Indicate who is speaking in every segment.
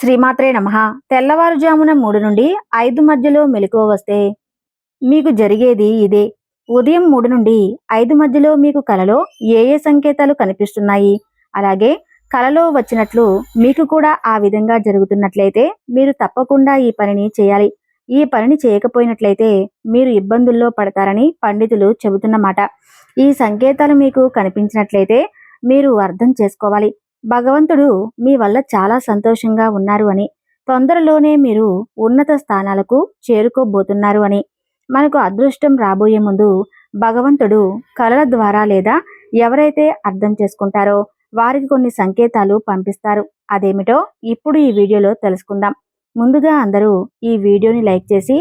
Speaker 1: శ్రీమాత్రే నమ. తెల్లవారుజామున మూడు నుండి ఐదు మధ్యలో మెలకువ వస్తే మీకు జరిగేది ఇదే. ఉదయం మూడు నుండి ఐదు మధ్యలో మీకు కలలో ఏ ఏ సంకేతాలు కనిపిస్తున్నాయి? అలాగే కలలో వచ్చినట్లు మీకు కూడా ఆ విధంగా జరుగుతున్నట్లయితే మీరు తప్పకుండా ఈ పనిని చేయాలి. ఈ పనిని చేయకపోయినట్లయితే మీరు ఇబ్బందుల్లో పడతారని పండితులు చెబుతున్నమాట. ఈ సంకేతాలు మీకు కనిపించినట్లయితే మీరు అర్థం చేసుకోవాలి. భగవంతుడు మీ వల్ల చాలా సంతోషంగా ఉన్నారు అని తొందరలోనే మీరు ఉన్నత స్థానాలకు చేరుకోబోతున్నారు అని. మనకు అదృష్టం రాబోయే ముందు భగవంతుడు కళల ద్వారా లేదా ఎవరైతే అర్థం చేసుకుంటారో వారికి కొన్ని సంకేతాలు పంపిస్తారు. అదేమిటో ఇప్పుడు ఈ వీడియోలో తెలుసుకుందాం. ముందుగా అందరూ ఈ వీడియోని లైక్ చేసి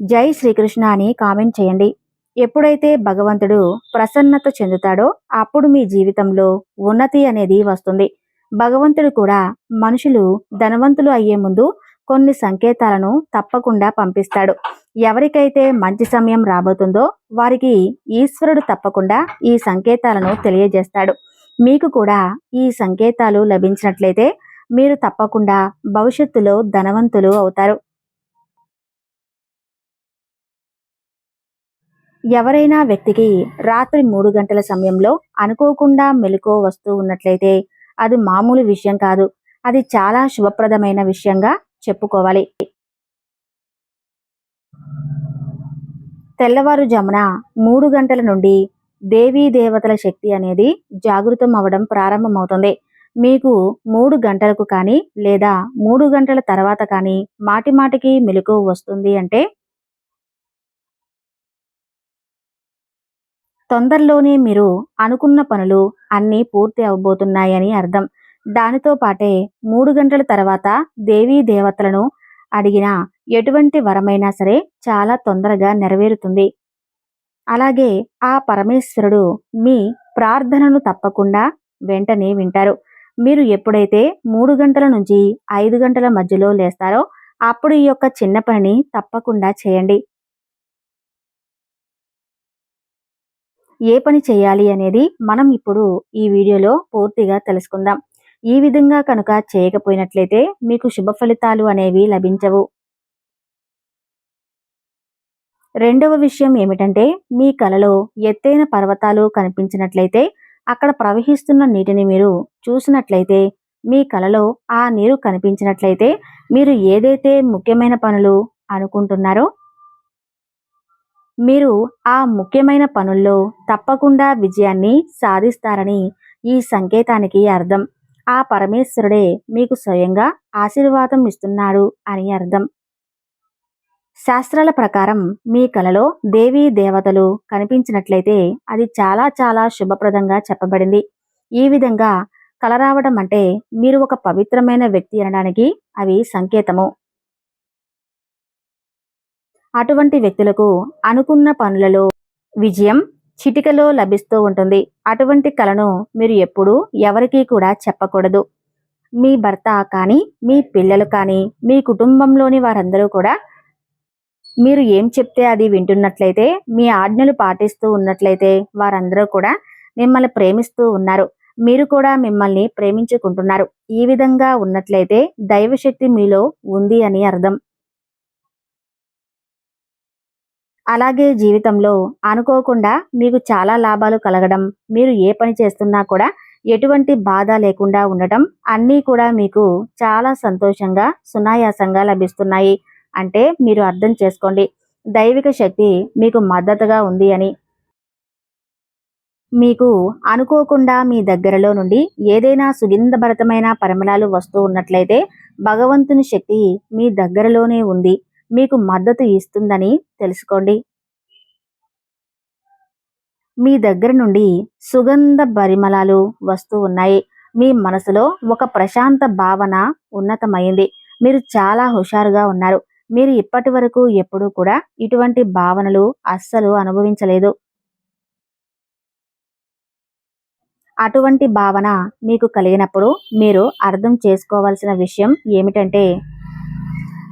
Speaker 1: జై శ్రీకృష్ణ అని కామెంట్ చేయండి. ఎప్పుడైతే భగవంతుడు ప్రసన్నత చెందుతాడో అప్పుడు మీ జీవితంలో ఉన్నతి అనేది వస్తుంది. భగవంతుడు కూడా మనుషులు ధనవంతులు అయ్యే ముందు కొన్ని సంకేతాలను తప్పకుండా పంపిస్తాడు. ఎవరికైతే మంచి సమయం రాబోతుందో వారికి ఈశ్వరుడు తప్పకుండా ఈ సంకేతాలను తెలియజేస్తాడు. మీకు కూడా ఈ సంకేతాలు లభించినట్లయితే మీరు తప్పకుండా భవిష్యత్తులో ధనవంతులు అవుతారు. ఎవరైనా వ్యక్తికి రాత్రి మూడు గంటల సమయంలో అనుకోకుండా మెలకువ వస్తూ ఉన్నట్లయితే అది మామూలు విషయం కాదు. అది చాలా శుభప్రదమైన విషయంగా చెప్పుకోవాలి. తెల్లవారుజామున మూడు గంటల నుండి దేవీ దేవతల శక్తి అనేది జాగృతం అవ్వడం ప్రారంభమవుతుంది. మీకు మూడు గంటలకు కానీ లేదా మూడు గంటల తర్వాత కానీ మాటి మాటికి మెలకు వస్తుంది అంటే తొందరలోనే మీరు అనుకున్న పనులు అన్నీ పూర్తి అవబోతున్నాయని అర్థం. దానితో పాటే మూడు గంటల తర్వాత దేవీ దేవతలను అడిగిన ఎటువంటి వరమైనా సరే చాలా తొందరగా నెరవేరుతుంది. అలాగే ఆ పరమేశ్వరుడు మీ ప్రార్థనను తప్పకుండా వెంటనే వింటారు. మీరు ఎప్పుడైతే మూడు గంటల నుంచి ఐదు గంటల మధ్యలో లేస్తారో అప్పుడు ఈ యొక్క చిన్న పనిని తప్పకుండా చేయండి. ఏ పని చేయాలి అనేది మనం ఇప్పుడు ఈ వీడియోలో పూర్తిగా తెలుసుకుందాం. ఈ విధంగా కనుక చేయకపోయినట్లయితే మీకు శుభ ఫలితాలు అనేవి లభించవు. రెండవ విషయం ఏమిటంటే మీ కలలో ఎత్తైన పర్వతాలు కనిపించినట్లయితే అక్కడ ప్రవహిస్తున్న నీటిని మీరు చూసినట్లయితే మీ కలలో ఆ నీరు కనిపించినట్లయితే మీరు ఏదైతే ముఖ్యమైన పనులు అనుకుంటున్నారో మీరు ఆ ముఖ్యమైన పనుల్లో తప్పకుండా విజయాన్ని సాధిస్తారని ఈ సంకేతానికి అర్థం. ఆ పరమేశ్వరుడే మీకు స్వయంగా ఆశీర్వాదం ఇస్తున్నాడు అని అర్థం. శాస్త్రాల ప్రకారం మీ కలలో దేవీ దేవతలు కనిపించినట్లయితే అది చాలా చాలా శుభప్రదంగా చెప్పబడింది. ఈ విధంగా కల రావడం అంటే మీరు ఒక పవిత్రమైన వ్యక్తి అనడానికి అవి సంకేతము. అటువంటి వ్యక్తులకు అనుకున్న పనులలో విజయం చిటికలో లభిస్తూ ఉంటుంది. అటువంటి కలను మీరు ఎప్పుడూ ఎవరికీ కూడా చెప్పకూడదు. మీ భర్త కానీ మీ పిల్లలు కానీ మీ కుటుంబంలోని వారందరూ కూడా మీరు ఏం చెప్తే అది వింటున్నట్లయితే మీ ఆజ్ఞలు పాటిస్తూ ఉన్నట్లయితే వారందరూ కూడా మిమ్మల్ని ప్రేమిస్తూ ఉన్నారు. మీరు కూడా మిమ్మల్ని ప్రేమించుకుంటున్నారు. ఈ విధంగా ఉన్నట్లయితే దైవశక్తి మీలో ఉంది అని అర్థం. అలాగే జీవితంలో అనుకోకుండా మీకు చాలా లాభాలు కలగడం మీరు ఏ పని చేస్తున్నా కూడా ఎటువంటి బాధ లేకుండా ఉండటం అన్నీ కూడా మీకు చాలా సంతోషంగా సునాయాసంగా లభిస్తున్నాయి. అంటే మీరు అర్థం చేసుకోండి. దైవిక శక్తి మీకు మద్దతుగా ఉంది అని. మీకు అనుకోకుండా మీ దగ్గరలో నుండి ఏదైనా సుగంధభరితమైన పరిమళాలు వస్తూ ఉన్నట్లయితే భగవంతుని శక్తి మీ దగ్గరలోనే ఉంది. మీకు మద్దతు ఇస్తుందని తెలుసుకోండి. మీ దగ్గర నుండి సుగంధ పరిమళాలు వస్తూ ఉన్నాయి. మీ మనసులో ఒక ప్రశాంత భావన ఉన్నతమైంది. మీరు చాలా హుషారుగా ఉన్నారు. మీరు ఇప్పటి వరకు ఎప్పుడూ కూడా ఇటువంటి భావనలు అస్సలు అనుభవించలేదు. అటువంటి భావన మీకు కలిగినప్పుడు మీరు అర్థం చేసుకోవాల్సిన విషయం ఏమిటంటే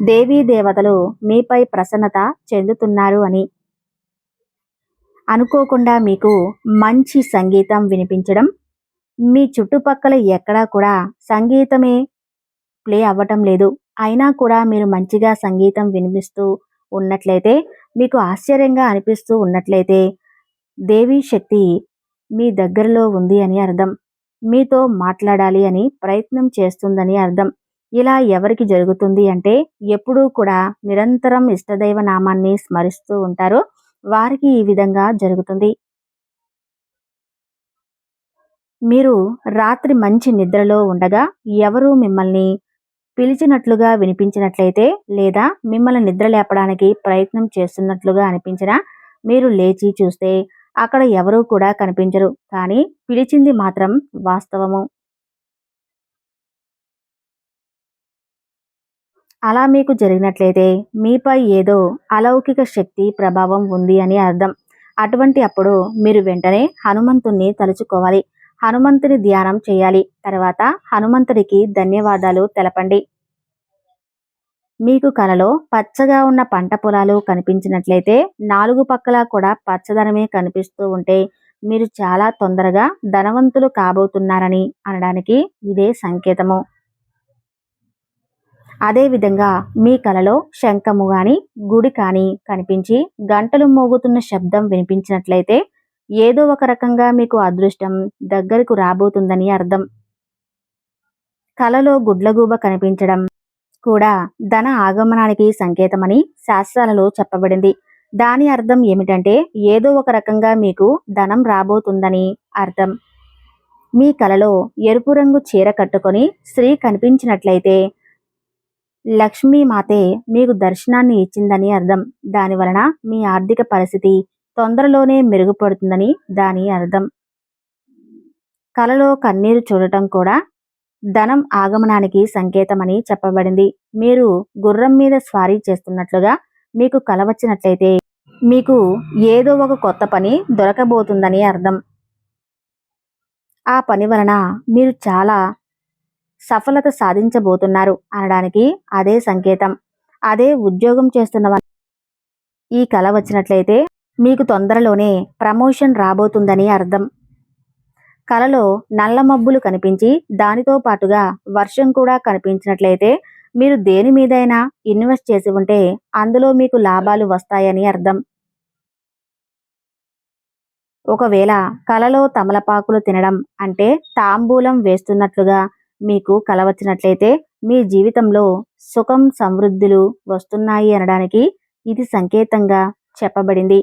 Speaker 1: దేవీ దేవతలు మీపై ప్రసన్నత చెందుతున్నారు అని. అనుకోకుండా మీకు మంచి సంగీతం వినిపించడం మీ చుట్టుపక్కల ఎక్కడా కూడా సంగీతమే ప్లే అవ్వటం లేదు. అయినా కూడా మీరు మంచిగా సంగీతం వినిపిస్తూ ఉన్నట్లయితే మీకు ఆశ్చర్యంగా అనిపిస్తూ ఉన్నట్లయితే దేవీ శక్తి మీ దగ్గరలో ఉంది అని అర్థం. మీతో మాట్లాడాలి అని ప్రయత్నం చేస్తుందని అర్థం. ఇలా ఎవరికి జరుగుతుంది అంటే ఎప్పుడూ కూడా నిరంతరం ఇష్టదైవ నామాన్ని స్మరిస్తూ ఉంటారో. వారికి ఈ విధంగా జరుగుతుంది. మీరు రాత్రి మంచి నిద్రలో ఉండగా ఎవరు మిమ్మల్ని పిలిచినట్లుగా వినిపించినట్లయితే లేదా మిమ్మల్ని నిద్ర లేపడానికి ప్రయత్నం చేస్తున్నట్లుగా అనిపించినా మీరు లేచి చూస్తే అక్కడ ఎవరూ కూడా కనిపించరు. కానీ పిలిచింది మాత్రం వాస్తవము. అలా మీకు జరిగినట్లయితే మీపై ఏదో అలౌకిక శక్తి ప్రభావం ఉంది అని అర్థం. అటువంటి అప్పుడు మీరు వెంటనే హనుమంతుణ్ణి తలుచుకోవాలి. హనుమంతుని ధ్యానం చేయాలి. తర్వాత హనుమంతుడికి ధన్యవాదాలు తెలపండి. మీకు కలలో పచ్చగా ఉన్న పంట పొలాలు కనిపించినట్లయితే నాలుగు పక్కల కూడా పచ్చదనమే కనిపిస్తూ ఉంటే మీరు చాలా తొందరగా ధనవంతులు కాబోతున్నారని అనడానికి ఇదే సంకేతము. అదేవిధంగా మీ కలలో శంఖము గాని గుడి కానీ కనిపించి గంటలు మోగుతున్న శబ్దం వినిపించినట్లయితే ఏదో ఒక రకంగా మీకు అదృష్టం దగ్గరకు రాబోతుందని అర్థం. కలలో గుడ్లగూబ కనిపించడం కూడా ధన ఆగమనానికి సంకేతమని శాస్త్రాలలో చెప్పబడింది. దాని అర్థం ఏమిటంటే ఏదో ఒక రకంగా మీకు ధనం రాబోతుందని అర్థం. మీ కలలో ఎరుపు రంగు చీర కట్టుకొని స్త్రీ కనిపించినట్లయితే లక్ష్మీమాతే మీకు దర్శనాన్ని ఇచ్చిందని అర్థం. దాని వలన మీ ఆర్థిక పరిస్థితి తొందరలోనే మెరుగుపడుతుందని దాని అర్థం. కలలో కన్నీరు చూడటం కూడా ధనం ఆగమనానికి సంకేతమని చెప్పబడింది. మీరు గుర్రం మీద స్వారీ చేస్తున్నట్లుగా మీకు కల వచ్చినట్లయితే మీకు ఏదో ఒక కొత్త పని దొరకబోతుందని అర్థం. ఆ పని వలన మీరు చాలా సఫలత సాధించబోతున్నారు అనడానికి అదే సంకేతం. అదే ఉద్యోగం చేస్తున్న ఈ కళ వచ్చినట్లయితే మీకు తొందరలోనే ప్రమోషన్ రాబోతుందని అర్థం. కలలో నల్ల మబ్బులు కనిపించి దానితో పాటుగా వర్షం కూడా కనిపించినట్లయితే మీరు దేని మీదైనా ఇన్వెస్ట్ చేసి ఉంటే అందులో మీకు లాభాలు వస్తాయని అర్థం. ఒకవేళ కలలో తమలపాకులు తినడం అంటే తాంబూలం వేస్తున్నట్లుగా మీకు కలవచ్చినట్లయితే మీ జీవితంలో సుఖం సమృద్ధులు వస్తున్నాయి అనడానికి ఇది సంకేతంగా చెప్పబడింది.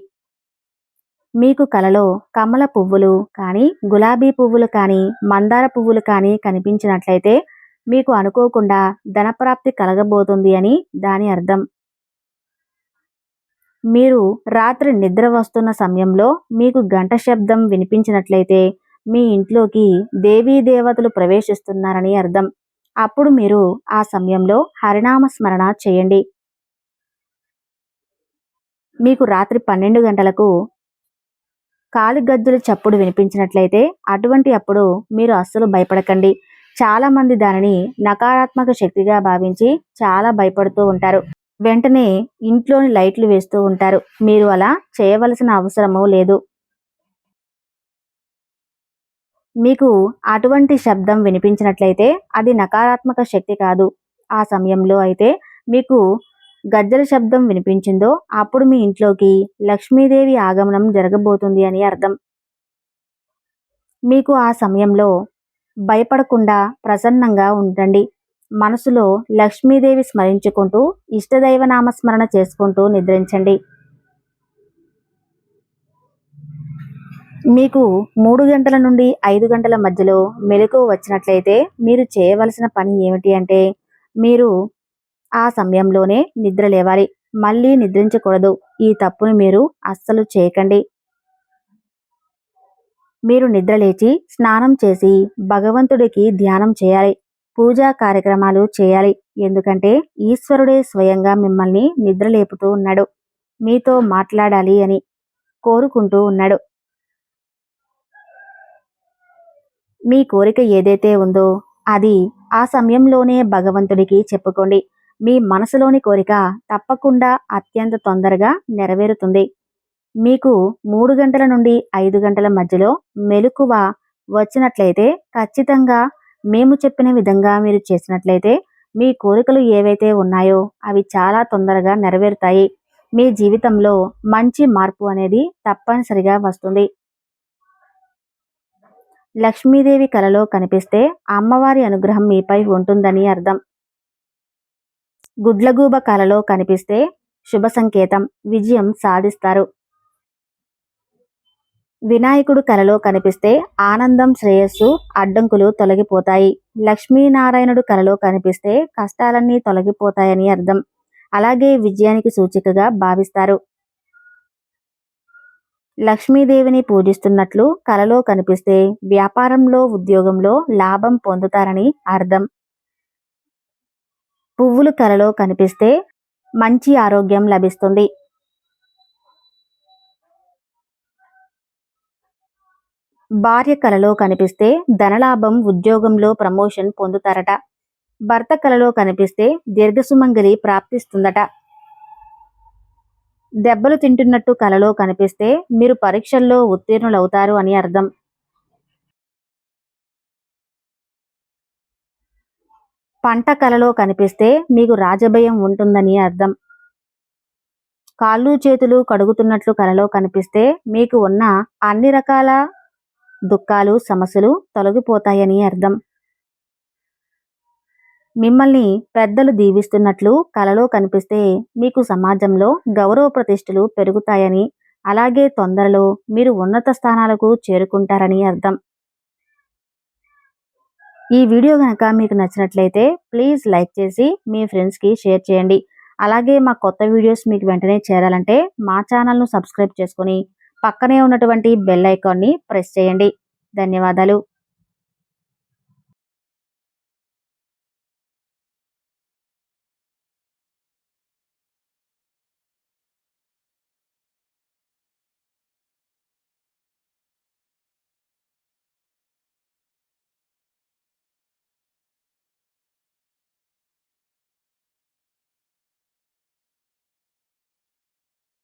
Speaker 1: మీకు కలలో కమల పువ్వులు కానీ గులాబీ పువ్వులు కానీ మందార పువ్వులు కానీ కనిపించినట్లయితే మీకు అనుకోకుండా ధనప్రాప్తి కలగబోతుంది అని దాని అర్థం. మీరు రాత్రి నిద్ర వస్తున్న సమయంలో మీకు గంట శబ్దం వినిపించినట్లయితే మీ ఇంట్లోకి దేవీ దేవతలు ప్రవేశిస్తున్నారని అర్థం. అప్పుడు మీరు ఆ సమయంలో హరినామ స్మరణ చేయండి. మీకు రాత్రి పన్నెండు గంటలకు కాలి చప్పుడు వినిపించినట్లయితే అటువంటి అప్పుడు మీరు అస్సలు భయపడకండి. చాలామంది దానిని నకారాత్మక శక్తిగా భావించి చాలా భయపడుతూ ఉంటారు. వెంటనే ఇంట్లోని లైట్లు వేస్తూ ఉంటారు. మీరు అలా చేయవలసిన అవసరము లేదు. మీకు అటువంటి శబ్దం వినిపించినట్లయితే అది నకారాత్మక శక్తి కాదు. ఆ సమయంలో అయితే మీకు గజ్జల శబ్దం వినిపించిందో అప్పుడు మీ ఇంట్లోకి లక్ష్మీదేవి ఆగమనం జరగబోతుంది అని అర్థం. మీకు ఆ సమయంలో భయపడకుండా ప్రసన్నంగా ఉండండి. మనసులో లక్ష్మీదేవి స్మరించుకుంటూ ఇష్టదైవ నామస్మరణ చేసుకుంటూ నిద్రించండి. మీకు మూడు గంటల నుండి ఐదు గంటల మధ్యలో మెలకు వచ్చినట్లయితే మీరు చేయవలసిన పని ఏమిటి అంటే మీరు ఆ సమయంలోనే నిద్ర లేవాలి. మళ్ళీ నిద్రించకూడదు. ఈ తప్పును మీరు అస్సలు చేయకండి. మీరు నిద్రలేచి స్నానం చేసి భగవంతుడికి ధ్యానం చేయాలి. పూజా కార్యక్రమాలు చేయాలి. ఎందుకంటే ఈశ్వరుడే స్వయంగా మిమ్మల్ని నిద్రలేపుతూ ఉన్నాడు. మీతో మాట్లాడాలి అని కోరుకుంటూ ఉన్నాడు. మీ కోరిక ఏదైతే ఉందో అది ఆ సమయంలోనే భగవంతుడికి చెప్పుకోండి. మీ మనసులోని కోరిక తప్పకుండా అత్యంత తొందరగా నెరవేరుతుంది. మీకు మూడు గంటల నుండి ఐదు గంటల మధ్యలో మెలకువ వచ్చినట్లయితే ఖచ్చితంగా మేము చెప్పిన విధంగా మీరు చేసినట్లయితే మీ కోరికలు ఏవైతే ఉన్నాయో అవి చాలా తొందరగా నెరవేరుతాయి. మీ జీవితంలో మంచి మార్పు అనేది తప్పనిసరిగా వస్తుంది. లక్ష్మీదేవి కలలో కనిపిస్తే అమ్మవారి అనుగ్రహం మీపై ఉంటుందని అర్థం. గుడ్లగూబ కలలో కనిపిస్తే శుభ సంకేతం విజయం సాధిస్తారు. వినాయకుడు కలలో కనిపిస్తే ఆనందం శ్రేయస్సు అడ్డంకులు తొలగిపోతాయి. లక్ష్మీనారాయణుడు కలలో కనిపిస్తే కష్టాలన్నీ తొలగిపోతాయని అర్థం. అలాగే విజయానికి సూచికగా భావిస్తారు. లక్ష్మీదేవిని పూజిస్తున్నట్లు కలలో కనిపిస్తే వ్యాపారంలో ఉద్యోగంలో లాభం పొందుతారని అర్థం. పువ్వులు కలలో కనిపిస్తే మంచి ఆరోగ్యం లభిస్తుంది. భార్య కలలో కనిపిస్తే ధనలాభం ఉద్యోగంలో ప్రమోషన్ పొందుతారట. భర్త కలలో కనిపిస్తే దీర్ఘసుమంగలి ప్రాప్తిస్తుందట. దెబ్బలు తింటున్నట్టు కలలో కనిపిస్తే మీరు పరీక్షల్లో ఉత్తీర్ణులవుతారు అని అర్థం. పంట కలలో కనిపిస్తే మీకు రాజభయం ఉంటుందని అర్థం. కాళ్ళు చేతులు కడుగుతున్నట్లు కలలో కనిపిస్తే మీకు ఉన్న అన్ని రకాల దుఃఖాలు సమస్యలు తొలగిపోతాయని అర్థం. మిమ్మల్ని పెద్దలు దీవిస్తున్నట్లు కలలో కనిపిస్తే మీకు సమాజంలో గౌరవ ప్రతిష్టలు పెరుగుతాయని అలాగే తొందరలో మీరు ఉన్నత స్థానాలకు చేరుకుంటారని అర్థం. ఈ వీడియో కనుక మీకు నచ్చినట్లయితే ప్లీజ్ లైక్ చేసి మీ ఫ్రెండ్స్కి షేర్ చేయండి. అలాగే మా కొత్త వీడియోస్ మీకు వెంటనే చేరాలంటే మా ఛానల్ను సబ్స్క్రైబ్ చేసుకొని పక్కనే ఉన్నటువంటి బెల్ ఐకాన్ని ప్రెస్ చేయండి. ధన్యవాదాలు.